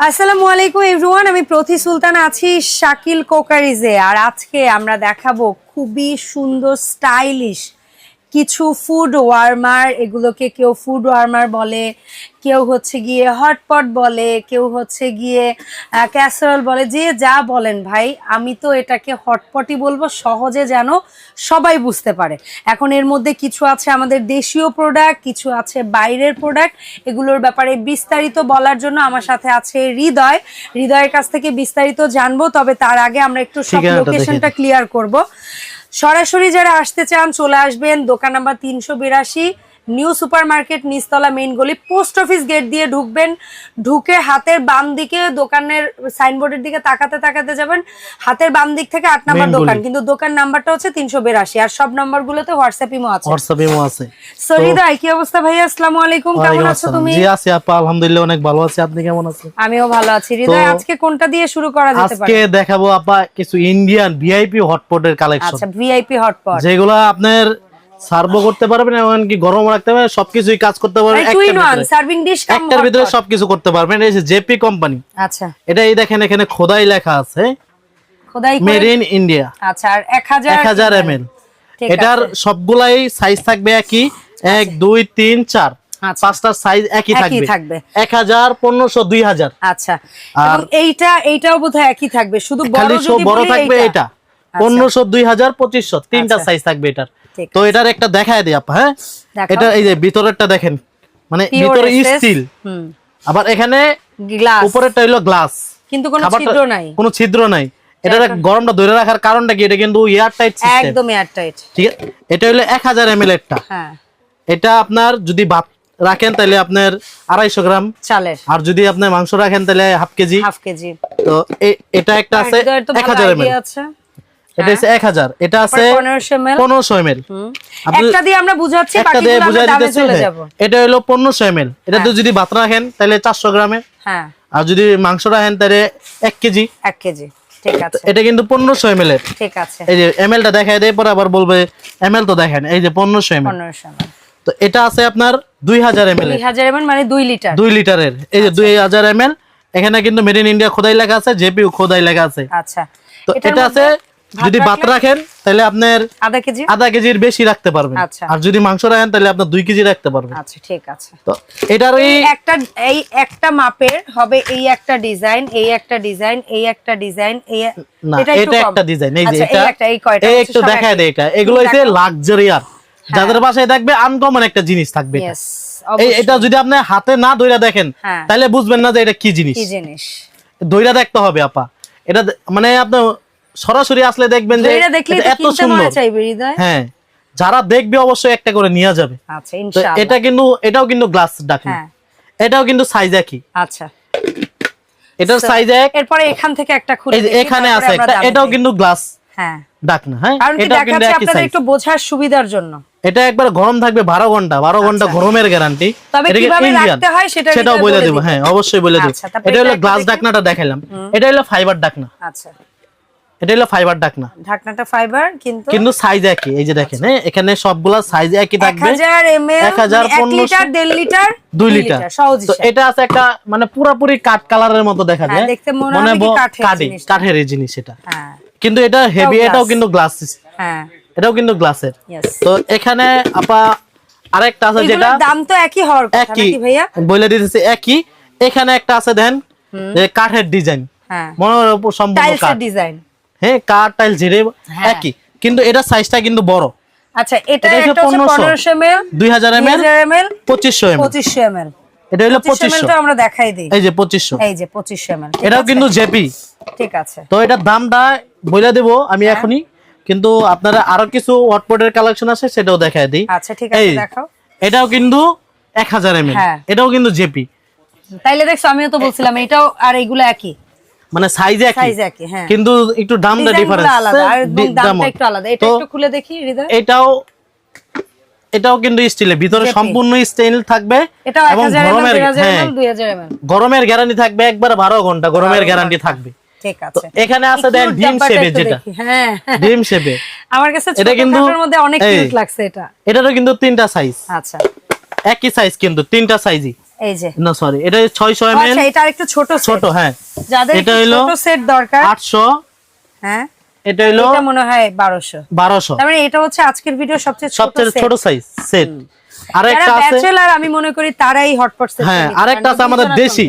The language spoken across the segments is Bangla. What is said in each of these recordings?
আসসালামু আলাইকুম এভরিওয়ান আমি প্রতি সুলতান আছি শাকিল কোকারিজে। আর আজকে আমরা দেখাবো খুবই সুন্দর স্টাইলিশ কিছু ফুড ওয়ার্মার এগুলোকে কেউ ফুড ওয়ার্মার বলে কেউ হচ্ছে গিয়ে হটপট বলে কেউ হচ্ছে গিয়ে ক্যাসারল বলে যে যা বলেন ভাই আমি তো এটাকে হটপটই বলব সহজে যেন সবাই বুঝতে পারে। এখন এর মধ্যে কিছু আছে আমাদের দেশীয় প্রোডাক্ট কিছু আছে বাইরের প্রোডাক্ট এগুলোর ব্যাপারে বিস্তারিত বলার জন্য আমার সাথে আছে হৃদয়। হৃদয়ের কাছ থেকে বিস্তারিত জানব তবে তার আগে আমরা একটু সব লোকেশনটা ক্লিয়ার করব। সরাসরি যারা আসতে চান চলে আসবেন। দোকান নাম্বার তিনশো বিরাশি নিউ সুপার মার্কেট নিচতলা মেইন গলি পোস্ট অফিস গেট দিয়ে ঢুকবেন ঢুকে হাতের বাম দিকে দোকানের সাইনবোর্ডের দিকে তাকাতে তাকাতে যাবেন। হাতের বাম দিক থেকে আট নাম্বার দোকান কিন্তু দোকান নাম্বারটা হচ্ছে তিনশো বিরাশি আর সব নাম্বারগুলোতে হোয়াটসঅ্যাপ ইমো আছে। হোয়াটসঅ্যাপ ইমো আছে। সরিদা কি অবস্থা ভাইয়া? আসসালামু আলাইকুম কেমন আছো তুমি? জি আছি আপা আলহামদুলিল্লাহ অনেক ভালো আছি। আপনি কেমন আছেন? আমিও ভালো আছি। হৃদয় আজকে কোনটা দিয়ে শুরু করা যেতে পারে? আজকে দেখাবো আপা কিছু ইন্ডিয়ান ভিআইপি হটপটের কালেকশন আচ্ছা ভিআইপি হটপট যেগুলো আপনার সার্ভও করতে পারবেন এমনকি গরম রাখতে পারবেন সবকিছুই কাজ করতে পারবেন। সার্ভিং ডিশ একটার ভিতরে। সবকিছু করতে পারবেন। এই যে জেপি কোম্পানি আচ্ছা। এটা এই দেখেন এখানে খোদাই লেখা আছে খোদাই মেড ইন ইন্ডিয়া আচ্ছা আর এক হাজার এক হাজার এম এল। ঠিক এটার সবগুলাই সাইজ থাকবে একই। এক দুই তিন চার। আচ্ছা। পাঁচটার সাইজ একই একই থাকবে। থাকবে। এক হাজার পনেরোশো দুই হাজার। আচ্ছা। আর- এবং এইটা এইটাও বোধহয় একই থাকবে। শুধু বড় বড় থাকবে এটা। পনেরোশো দুই হাজার পঁচিশশো। তিনটা আচ্ছা। সাইজ থাকবে এটার। তো এটার একটা দেখায় দিই আপা হ্যাঁ? এটা এই যে ভিতরেরটা দেখেন মানে ভিতরে স্টিল হুম। আবার এখানে গ্লাস উপরেরটা হইল গ্লাস কিন্তু কোনো ছিদ্র নাই। কোনো ছিদ্র নাই। এটার গরমটা ধরে রাখার কারণটা কি? এটা কিন্তু এয়ার টাইট সিস্টেম একদম এয়ারটাইট ঠিক আছে? এটা হলো এক হাজার এম এরটা। হ্যাঁ। এটা আপনার যদি ভাত রাখেন তাহলে আপনার আড়াইশো গ্রাম। চালের। আর যদি আপনি মাংস রাখেন তাহলে হাফ কেজি। Half KG. তো এটা একটা আছে হৃদয়ের তো এক ভালো হাজার এম idea আছে। এটা হচ্ছে এক হাজার। এটা আছে পনেরোশো ml পনেরোশো এম একটা দিয়ে আমরা বুঝাচ্ছি বাকিগুলো আমরা দামে চলে হ্যাঁ। যাব। এটা হলো পনেরোশো এম এল এটা তো যদি ভাত রাখেন তাহলে চারশো গ্রামের হ্যাঁ। আর যদি মাংস রাখেন তাহলে এক কেজি। এক কেজি। ঠিক আছে। এটা কিন্তু এর। ঠিক আছে। এই যে এলটা দেখায় দেয় পরে আবার বলবে তো দেখেন এই যে পনেরোশো এম এল পনেরোশো তো এটা আছে আপনার দুই হাজার এম এল এমএল মানে দুই লিটার। দুই লিটারের এই যে আচ্ছা। দুই হাজার এম এখানে কিন্তু মেড ইন ইন্ডিয়া খোদাই লেখা আছে জেপিউ খোদাই লেখা আছে। আচ্ছা। তো এটা আছে যদি ভাত রাখেন তাহলে আপনার আধা কেজি? আধা কেজির বেশি রাখতে পারবেন। আচ্ছা। আর যদি মাংস রাখেন তাহলে আপনার দুই কেজি রাখতে পারবেন। আচ্ছা ঠিক আছে। তো এটার ওই এই একটা এই একটা মাপের হবে এই একটা ডিজাইন এই একটা ডিজাইন এই একটা ডিজাইন এই এটা একটু এটা একটা ডিজাইন। এই যে আচ্ছা, এটা এই এই একটু দেখায়। দেয় এটা। এগুলো দেখো। লাক্সারিয়ার যাদের বাসায় দেখবে আনকমন একটা জিনিস থাকবে এটা। এই এটা যদি আপনি হাতে না ধইরা দেখেন হ্যাঁ। তাহলে বুঝবেন না যে এটা কি জিনিস। কি জিনিস? ধইরা দেখতে হবে আপা। এটা মানে আপনি সরাসরি আসলে দেখবেন যে এত সুন্দর। হ্যাঁ যারা দেখবে অবশ্যই একটা করে নিয়ে যাবে। আচ্ছা ইনশাআল্লাহ। এটা কিন্তু এটাও কিন্তু গ্লাস ডাকনা হ্যাঁ। এটাও কিন্তু সাইজ একই। আচ্ছা। এটার সাইজ এক। এরপরে এখান থেকে একটা খুলে এখানে আছে একটা এটাও কিন্তু গ্লাস হ্যাঁ। ডাকনা হ্যাঁ? কারণ কিন্তু আপনাদের একটু বোঝার সুবিধার জন্য। এটা একবার গরম থাকবে বারো ঘণ্টা বারো ঘণ্টা গরমের গ্যারান্টি আচ্ছা। তবে কীভাবে রাখতে হয় সেটা সেটাও বলে দেবো হ্যাঁ অবশ্যই বলে দেবো। আচ্ছা, এটা এটা হলো গ্লাস ডাকনাটা দেখালাম এটা হলো ফাইবার ডাকনা। আচ্ছা। এটা হলো ফাইবার ডাকনা ঢাকনাটা ফাইবার কিন্তু কিন্তু সাইজ একই এই যে দেখেন হ্যাঁ? এখানে সবগুলা সাইজ একই থাকবে। হাজার এম এল এক হাজার এক পনেরোশো- লিটার দেড় লিটার। দুই লিটার। তো এটা আছে একটা মানে পুরাপুরি কাঠ কালারের মতো দেখা হ্যাঁ, যায় দেখতে মনে কি কাঠের কাঠের জিনিস এটা। হ্যাঁ। কিন্তু এটা হেভি এটাও কিন্তু গ্লাস হ্যাঁ। এটাও কিন্তু গ্লাসের তো এখানে আপা আরেকটা আছে যেটা দাম তো একই হওয়ার কথা নাকি ভাইয়া? বলে দিতেছি একই। এখানে একটা আছে দেন যে কাঠের ডিজাইন হ্যাঁ। মনে উপর সম্পূর্ণ কাঠ। ডিজাইন হ্যাঁ কাঠ টাইল ঝিরে হ্যাঁ। একই। কিন্তু এটা সাইজটা কিন্তু বড়। আচ্ছা এটা এটা হচ্ছে একটা 1500 পনেরোশো এম এল। দুই হাজার এম এল হাজার এম এল পঁচিশশো এম পঁচিশশো এম এল। এটা হলো পঁচিশশো এম পঁচিশশো তো আমরা দেখাই দিই। এই যে পঁচিশশো। এই যে পঁচিশশো এম এল। এটাও কিন্তু জেপি। ঠিক আছে। তো এটার দামটা বলে দেব আমি হ্যাঁ। এখনই। কিন্তু আপনারা আরও কিছু হটপটের কালেকশন আছে সেটাও দেখায় দেই। আচ্ছা ঠিক আছে দেখাও এটাও কিন্তু এক হাজার এম হ্যাঁ। এটাও কিন্তু জেপি। তাইলে দেখছ আমিও তো বলছিলাম এটাও আর এগুলো একই। মানে সাইজ একই সাইজ একই হ্যাঁ। কিন্তু একটু দামটা ডিফারেন্স দামটা একটু আলাদা। এটা একটু খুলে দেখি হৃদয়। এটাও এটাও কিন্তু স্টিলের ভিতরে সম্পূর্ণ স্টিল থাকবে এবং গরমের হ্যাঁ গরমের গ্যারান্টি থাকবে একবার বারো ঘণ্টা গরমের গ্যারান্টি থাকবে। ঠিক আছে। এখানে আছে দেন ডিম শেপে যেটা। হ্যাঁ। ডিম শেপে আমার কাছে এটা কিন্তু- মধ্যে অনেক কিউট লাগছে এটা। এটারও কিন্তু তিনটা সাইজ আচ্ছা। একই সাইজ কিন্তু তিনটা সাইজই এই যে। না সরি এটা ছয়শো এম আচ্ছা এটা একটু ছোট ছোট হ্যাঁ। যাদের এটা এটা হলো ছোট সেট দরকার। আটশো। হ্যাঁ। এটা হলো এটা মনে হয় তার মানে এটা হচ্ছে আজকের ভিডিও সবচেয়ে ছোট সবচেয়ে ছোট সাইজ সেট যারা আরেকটা আছে ব্যাচেলার আমি মনে করি তারাই হটপট সেট হ্যাঁ আরেকটা আছে আমাদের দেশি।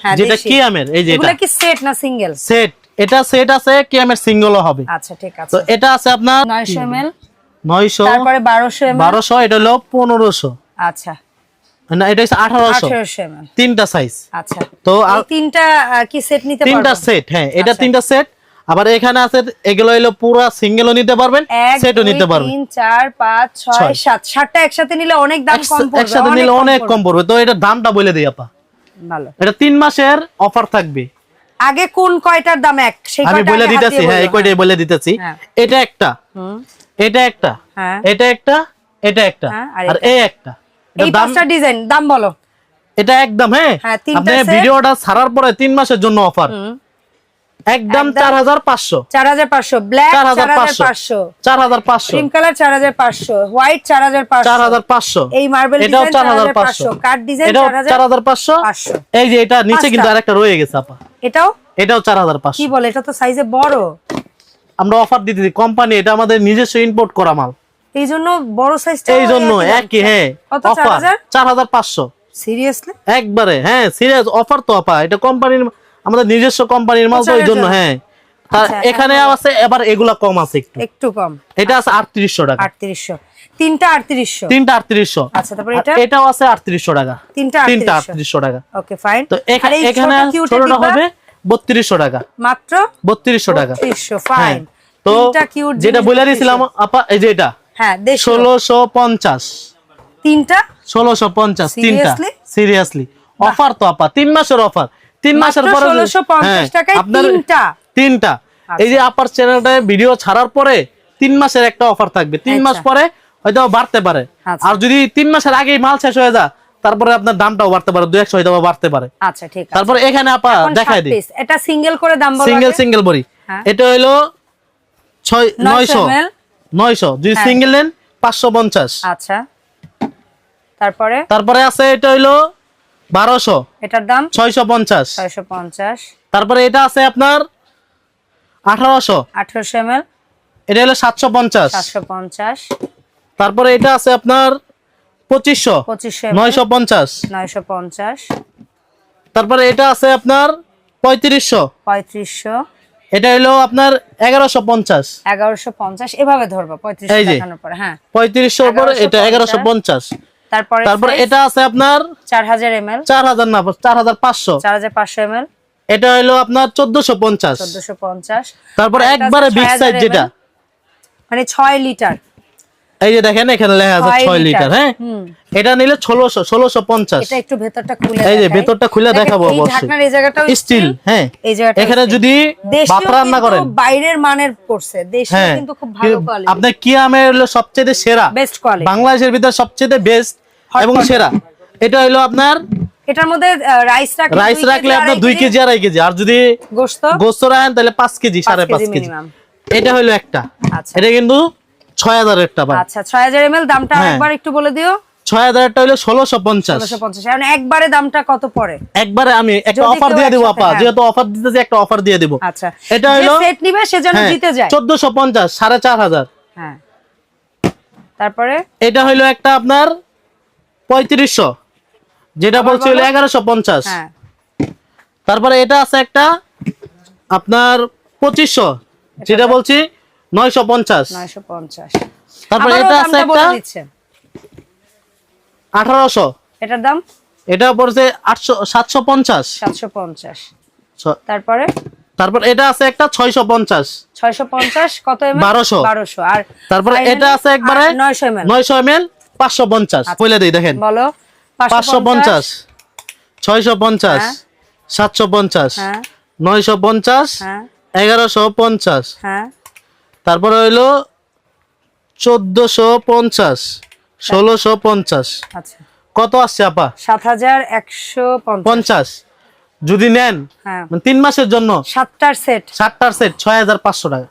হ্যাঁ যেটা দেশি। কিয়ামের এই যে এটা। কি সেট না সিঙ্গেল সেট এটা সেট আছে কিয়ামের সিঙ্গেলও হবে। আচ্ছা ঠিক তো আছে এটা আছে আপনার নয়শো এমএল নয়শো। তারপরে বারোশো বারোশো এটা হলো পনেরোশো। আচ্ছা। না এটা হচ্ছে আঠারোশো। আঠারোশো এমএল তিনটা সাইজ আচ্ছা। তো আর- তিনটা কি সেট নিতে তিনটা সেট হ্যাঁ এটা আচ্ছা। তিনটা সেট আবার এখানে আছে এগুলো হলো পুরো সিঙ্গেলও নিতে পারবেন সেটও নিতে পারবেন। তিন চার পাঁচ ছয় ছয়। সাত। সাতটা একসাথে নিলে অনেক দাম কম পড়বে একসাথে নিলে অনেক কম পড়বে। তো এটা দামটা বলে দিই আপা। ভালো। এটা তিন মাসের অফার থাকবে। আগে কোন কয়টার দাম এক? সেই আমি বলে দিতেছি হ্যাঁ এই কয়টাই বলে দিতেছি। হ্যাঁ। এটা একটা। এটা একটা। হ্যাঁ। এটা একটা এটা একটা। হ্যাঁ, আর আর এই একটা। এই পাঁচটা ডিজাইন দাম বলো এটা একদম হ্যাঁ হ্যাঁ, আপনি ভিডিওটা ছাড়ার পরে মাসের জন্য অফার একদম ব্ল্যাক ক্রিম কালার হোয়াইট এই মার্বেল ডিজাইন ডিজাইন যে এটা নিচে কিন্তু আরেকটা রয়ে গেছে আপা এটাও কি বলে এটা তো সাইজে বড় আমরা অফার দিতেছি কোম্পানি এটা আমাদের নিজস্ব ইম্পোর্ট করা মাল এই জন্য বড় সাইজটা এই জন্য একই হ্যাঁ অফার হাজার? চার হাজার পাঁচশো। সিরিয়াসলি একবারে হ্যাঁ সিরিয়াস অফার তো আপা। এটা কোম্পানির আমাদের নিজস্ব কোম্পানির মাল তো প্রচারের জন্য। হ্যাঁ। আচ্ছা, এখানে আছে এবার এগুলা কম আছে একটু। একটু কম। এটা আছে আটত্রিশশো টাকা। আটত্রিশশো। তিনটা তিনটা আটত্রিশশো। আচ্ছা তারপরে এটা? এটাও আছে আটত্রিশশো টাকা। তিনটা তিনটা আটত্রিশশো। আটত্রিশশো টাকা। ওকে ফাইন তো এখা- এখানে ছোটটা হবে বত্রিশশো টাকা। মাত্র বত্রিশশো টাকা। বত্রিশশো হ্যাঁ। ফাইন তো যেটা বলে দিয়েছিলাম আপা এই যে এটা। হ্যাঁ তিনটা? ষোলোশো পঞ্চাশ তিনটা। সিরিয়াসলি অফার তো আপা মাসের অফার তিন মাসের পরে 1650 হ্যাঁ, টাকায় তিনটা। তিনটা। এই যে আপার চ্যানেলটায় ভিডিও ছাড়ার পরে তিন মাসের একটা অফার থাকবে। তিন মাস আচ্ছা। পরে হয়তো বাড়তে পারে। আচ্ছা। আর যদি তিন মাসের আগেই মাল শেষ হয়ে যায় তারপরে আপনার দামটাও বাড়তে পারে দু একশো হয়তো বাড়তে পারে। আচ্ছা ঠিক আছে। তারপরে এখানে আপা দেখাই দিই। এটা সিঙ্গেল করে দাম বলো সিঙ্গেল সিঙ্গেল বড়ি। হ্যাঁ। এটা হলো ছয় 900 নয়শো। নয়শো যদি হ্যাঁ। সিঙ্গেল নেন পাঁচশো পঞ্চাশ। আচ্ছা। তারপরে? তারপরে আছে এটা হইল বারোশো। এটার দাম? ছয়শো পঞ্চাশ। ছয়শো পঞ্চাশ। তারপরে এটা আছে আপনার আঠারোশো। আঠারোশো এম এটা হলো সাতশো পঞ্চাশ। সাতশো পঞ্চাশ। তারপরে এটা আছে আপনার পঁচিশশো। পঁচিশশো নয়শো পঞ্চাশ। নয়শো পঞ্চাশ। তারপরে এটা আছে আপনার পঁয়ত্রিশশো। পঁয়ত্রিশশো। এটা হলো আপনার এগারোশো পঞ্চাশ। এগারোশো পঞ্চাশ এভাবে ধরবো পঁয়ত্রিশশো পরে হ্যাঁ। পঁয়ত্রিশশোর পরে এটা এগারোশো পঞ্চাশ তারপরে তারপর এটা আছে আপনার চার হাজার এম এল চার হাজার না চার হাজার পাঁচশো। চার হাজার পাঁচশো এম এল এটা হলো আপনার চোদ্দশো পঞ্চাশ। চোদ্দশো পঞ্চাশ। তারপর একবারে বিগ সাইজ যেটা। মানে ছয় লিটার। এই যে দেখেন এখানে লেখা আছে ছয় লিটার, হ্যাঁ? এটা নিলে ষোলোশো ষোলোশো পঞ্চাশ। এটা একটু ভেতরটা খুলে এই যে ভেতরটা খুলে দেখাবো অবশ্যই। ঢাকনার এই জায়গাটাও স্টিল হ্যাঁ। এই জায়গাটা এখানে যদি ভাত রান্না করেন। বাইরের মানের পড়ছে। হ্যাঁ। কিন্তু খুব ভালো কোয়ালিটি আপনার কি আমের হলো সবচেয়ে সেরা। বেস্ট কোয়ালিটি বাংলাদেশের ভিতরে সবচেয়ে বেস্ট এবং সেরা। এটা হলো আপনার এটার মধ্যে রাইস রাখলে রাইস রাখলে আপনার দুই কেজি। আড়াই কেজি। আর যদি গোশত গোস্ত রাখেন তাহলে পাঁচ কেজি সাড়ে পাঁচ কেজি এটা হলো একটা। আচ্ছা। এটা কিন্তু ছয় হাজার পাই আচ্ছা ছয় হাজার এম দামটা হ্যাঁ। একবার একটু বলে দিও। ছয় হাজার একটা হলো ষোলোশো পঞ্চাশ। এখন একবারে দামটা কত পড়ে? একবারে আমি একটা অফার দিয়ে দেবো আপা হ্যাঁ। যেহেতু অফার দিতেছি একটা অফার দিয়ে দেবো। আচ্ছা। এটা হলো সেট নিবে সে হ্যাঁ, জিতে যায়। চোদ্দশো পঞ্চাশ সাড়ে চার হাজার। হ্যাঁ। তারপরে? এটা হইল একটা আপনার পঁয়ত্রিশশো যেটা বলছি হলো এগারোশো পঞ্চাশ। তারপরে এটা আছে একটা আপনার পঁচিশশো যেটা বলছি নয়শো পঞ্চাশ। নয়শো পঞ্চাশ। এটা আছে একটা দিচ্ছে। আঠারোশো। এটার দাম? এটা পড়ছে আটশো সাতশো পঞ্চাশ। সাতশো পঞ্চাশ। ছ- তারপরে? তারপর এটা আছে একটা ছয়শো পঞ্চাশ। ছয়শো পঞ্চাশ কত এম বারোশো। বারোশো। আর তারপরে এটা আছে একবারে নয়শো এম নয়শো এম এল পঞ্চাশ। বলে দিই দেখেন। বলো পাঁচশো পঞ্চাশ ছয়শো পঞ্চাশ হ্যাঁ। সাতশো পঞ্চাশ হ্যাঁ। নয়শো পঞ্চাশ হ্যাঁ। এগারোশো পঞ্চাশ। হ্যাঁ। তারপরে হইল চোদ্দশো পঞ্চাশ ষোলোশো পঞ্চাশ। আচ্ছা। কত আসছে আপা? সাত হাজার একশো পঞ্চাশ। যদি নেন হ্যাঁ। মানে তিন মাসের জন্য সাতটার সেট। ষাটটার সেট ছয় হাজার পাঁচশো টাকা।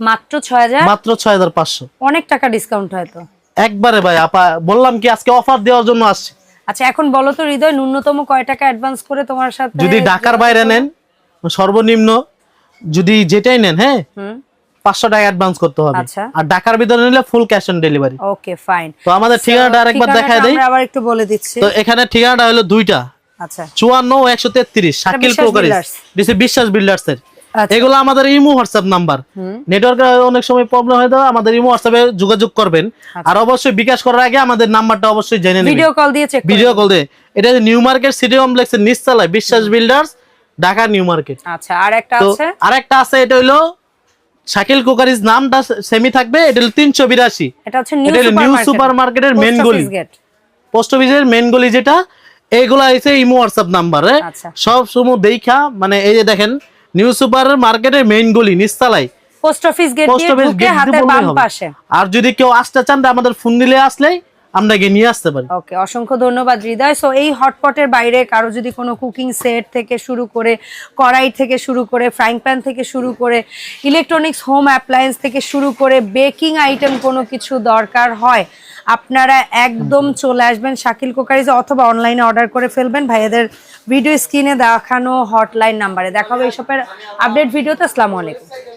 মাত্র ছয় হাজার? মাত্র ছয় হাজার পাঁচশো। অনেক টাকা ডিসকাউন্ট হয়তো একবারে ভাই আপা বললাম কি আজকে অফার দেওয়ার জন্য আসছে। আচ্ছা এখন বলো তো হৃদয় ন্যূনতম কয় টাকা অ্যাডভান্স করে তোমার সাথে যদি ঢাকার বাইরে নেন সর্বনিম্ন যদি যেটাই নেন হ্যাঁ? হুম। পাঁচশো টাকা অ্যাডভান্স করতে হবে। আচ্ছা। আর ঢাকার ভিতরে নিলে full cash on delivery okay fine তো আমাদের ঠিকানাটা আরেকবার দেখায় দেই। আবার একটু বলে দিচ্ছি। তো এখানে ঠিকানাটা হলো দুইটা। আচ্ছা। চুয়ান্ন একশো তেত্রিশ শাকিল কোকারিস বিশ্বাস বিল্ডার্স এর আচ্ছা। এগুলো আমাদের ইমো হোয়াটসঅ্যাপ নাম্বার। নেটওয়ার্কে অনেক সময় প্রবলেম হয় তো আমাদের ইমো হোয়াটসঅ্যাপে যোগাযোগ করবেন। আর অবশ্যই বিকাশ করার আগে আমাদের নাম্বারটা অবশ্যই জেনে নেবেন। ভিডিও কল দিয়ে চেক ভিডিও কল দিয়ে। এটা নিউ মার্কেট সিটি কমপ্লেক্সের নিচতলায় বিশ্বাস বিল্ডার্স ঢাকা নিউ মার্কেট আচ্ছা আর একটা আছে? আরেকটা আছে এটা হলো শাকিল কোকারিজ নামটা সেমি থাকবে এটা হলো তিনশো বিরাশি। এটা হচ্ছে নিউ সুপার মার্কেটের মেন গলি পোস্ট অফিসের মেন গলি যেটা এইগুলা হয়েছে ইমো হোয়াটসঅ্যাপ নাম্বার। সব সময় দেখা মানে এই যে দেখেন নিউ সুপার মার্কেটের মেইন গলি নিস্তালাই পোস্ট অফিস গেট দিয়ে ঢুকে হাতের বাম পাশে। আর যদি কেউ আসতে চান আমাদের ফোন দিলে আসলেই আমরা গিয়ে নিয়ে আসতে পারি। ওকে অসংখ্য ধন্যবাদ হৃদয়। সো এই হটপটের বাইরে কারও যদি কোনো কুকিং সেট থেকে শুরু করে কড়াই থেকে শুরু করে ফ্রাইং প্যান থেকে শুরু করে ইলেকট্রনিক্স হোম অ্যাপ্লায়েন্স থেকে শুরু করে বেকিং আইটেম কোনো কিছু দরকার হয় আপনারা একদম চলে আসবেন শাকিল কোকারিজে অথবা অনলাইনে অর্ডার করে ফেলবেন। ভাইয়াদের ভিডিও স্ক্রিনে দেখানো হটলাইন নাম্বারে দেখাবো এইসবের আপডেট ভিডিওতে আসসালামু আলাইকুম।